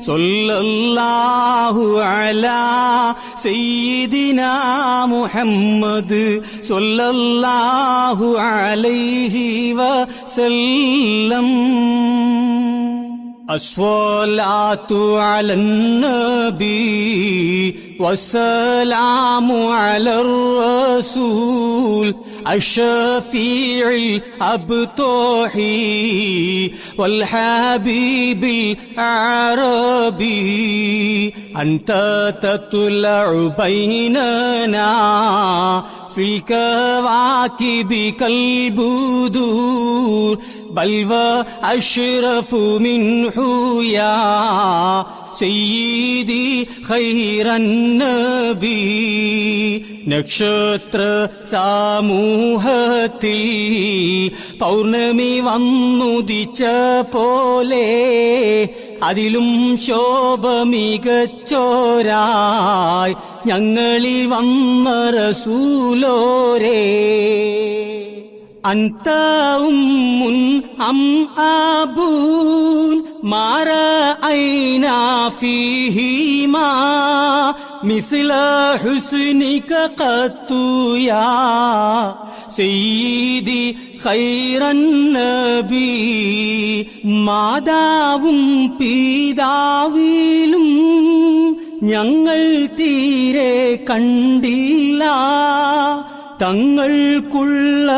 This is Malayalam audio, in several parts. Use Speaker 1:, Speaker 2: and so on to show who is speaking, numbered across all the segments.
Speaker 1: صلى الله على سيدنا محمد صلى الله عليه وسلم الصلاة على النبي والسلام على الرسول الشفيع الأبطحي والحبيب العربي. أنت تطلع بيننا في الكواكب كالبدور. بل وأشرف منه يا സയ്യീദി ഖൈറൻ നബി. നക്ഷത്ര സമൂഹത്തിൽ പൗർണമി വന്നുദിച്ച പോലെ അതിലും ശോഭ മികച്ചോരായി ഞങ്ങളിൽ വന്ന റസൂലോരേ. أنت أم أم أب ما رأينا فيهما مثل حسنك قط يا سيدي خير النبي മാതാവും പിതാവിലും ഞങ്ങൾ തീരെ കണ്ടില്ല തങ്ങൾക്കുള്ള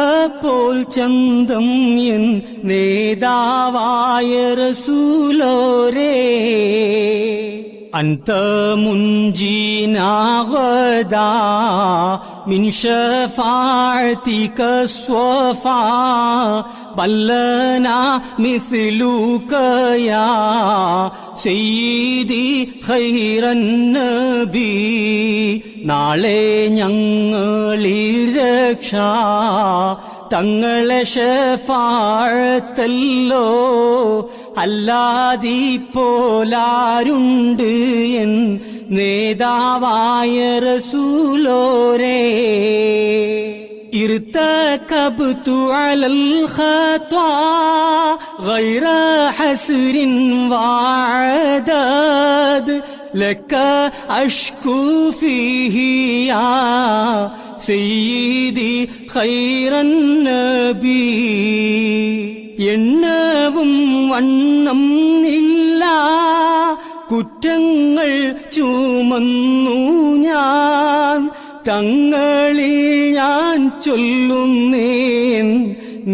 Speaker 1: പോൽ ചന്തം എൻ നേതാവായ റസൂലോരേ أنت منجينا غدا من شفاعتك الصفا بل لنا مثلك يا سيدي خير النبي നാളെ ഞങ്ങളിൽ രക്ഷ തങ്ങളെ ഷഫാഴത്തല്ലോ അല്ലാതി പോലാരുണ്ട് എൻ നേതാവായ റസൂലോരേ ارتكبت على الخطا غير حسر وعداد لك أشكو فيه يا سيدي خير النبي എണ്ണവും വണ്ണം ഇല്ല കുറ്റങ്ങൾ ചുമന്നു ഞാൻ തങ്ങളിൽ ഞാൻ ചൊല്ലുന്നേൻ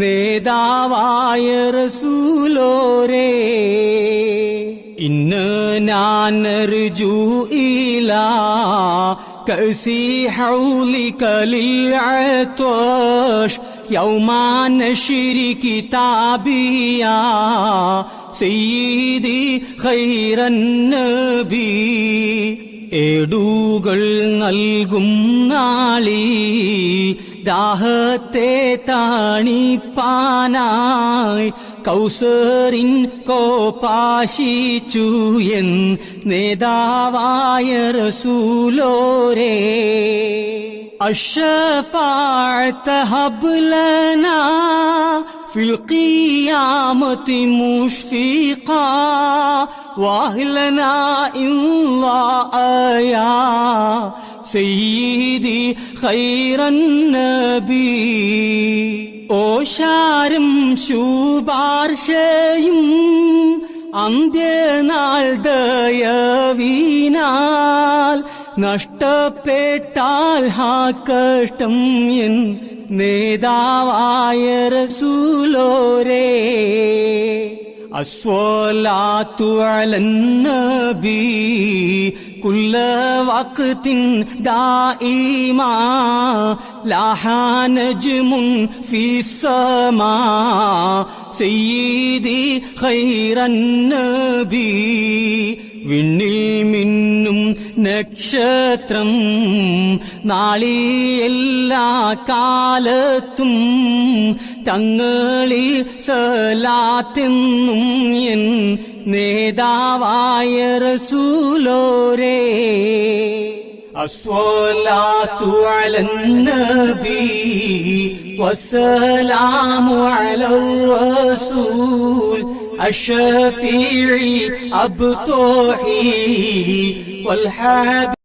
Speaker 1: നേതാവായ റസൂലോരേ ഇന്ന് ഞാൻ ഇല كأسي حولك للعطش يوم نشر كتابي يا سيدي خير النبي ഏടുകൾ നൽകും നാളിൽ ദാഹത്തെ താണിപ്പാനായി കൗസറിൻ കോപാശിച്ചു എൻ നേതാവായ റസൂലോരേ الشفاعة هب لنا في القيامة مشفقا واهلنا إن الله يا سيدي خير النبي ഓശാരും ശുപാർശയും അന്ത്യനാൾ ദയവീനാൽ നഷ്ടപ്പെട്ടാൽ ഹാ കഷ്ടം എൻ നേതാവായ റസൂലോരേ. അസ്വലാത്തു അലന്നബി കുല്ല വക്തിൻ ദാഇമാ ലഹാനജ്മുൻ ഫീ സമാ സയ്യിദി ഖൈറൻ നബി വിണ്ണിൽ മിന്നും നക്ഷത്രം നാളെ എല്ലാ കാലത്തും തങ്ങളിൽ സലാത്തെന്നും എൻ നേതാവായ റസൂലോരേ. അസ്വലാത്തു അലന്നബി വസലാമു അലർ റസൂൽ അബ്തോഹി വൽഹാബി